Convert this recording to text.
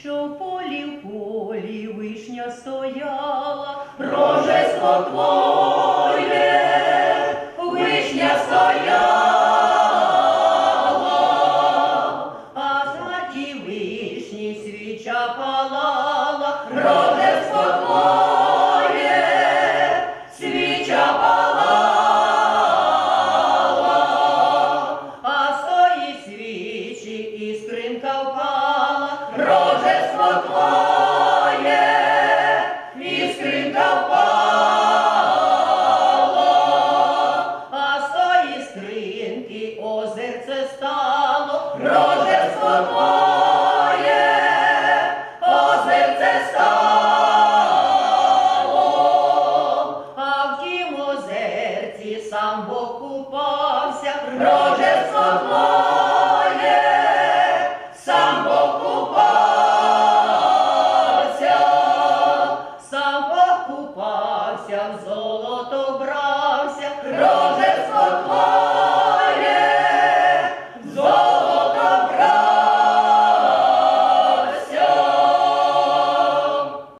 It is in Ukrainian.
що в полі в полі вишня стояла, рожество твоє, вишня стояла, а за ті вишні свіча палала, впала, Прожество твоє, іскринка впала, а з скринки озерце стало, Прожество твоє, озерце стало, а в тім озерці сам Бог купався, сам покупався, купався, в золото брався,